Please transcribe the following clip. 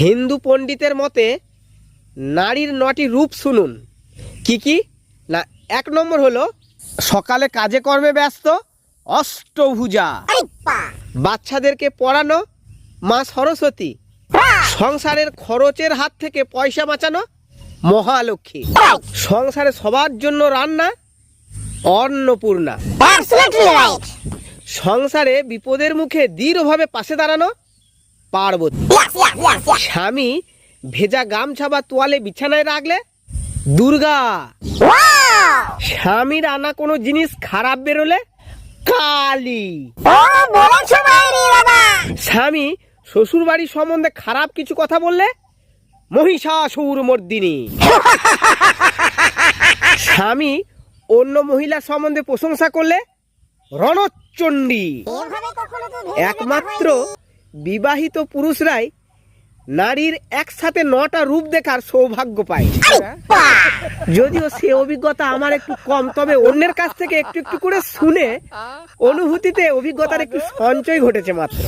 হিন্দু পণ্ডিতের মতে, নারীর নটি রূপ শুনুন। কি কি? না, এক নম্বর হলো, সকালে কাজে কর্মে ব্যস্ত, অষ্টভুজা। বাচ্চাদেরকে পড়ানো, মা সরস্বতী। সংসারের খরচের হাত থেকে পয়সা বাঁচানো, মহালক্ষ্মী। সংসারে সবার জন্য রান্না, অন্নপূর্ণা। সংসারে বিপদের মুখে দৃঢ়ভাবে পাশে দাঁড়ানো পার্বতী. স্বামী ভেজা গামছা বা তোয়ালে বিছানায় রাখলে? দুর্গা। স্বামীর আনা কোনো জিনিস খারাপ বেরোলে? কালী। স্বামী শ্বশুর বাড়ির সম্বন্ধে খারাপ কিছু কথা বললে? মহিষাসুর মর্দিনী। স্বামী অন্য মহিলা সম্বন্ধে প্রশংসা করলে? রণচণ্ডী। একমাত্র বিবাহিত পুরুষরাই নারীর একসাথে নটা রূপ দেখার সৌভাগ্য পায়। যদিও সে অভিজ্ঞতা আমার একটু কম, তবে অন্যের কাছ থেকে একটু একটু করে শুনে অনুভূতিতে অভিজ্ঞতার একটু সঞ্চয় ঘটেছে মাত্র।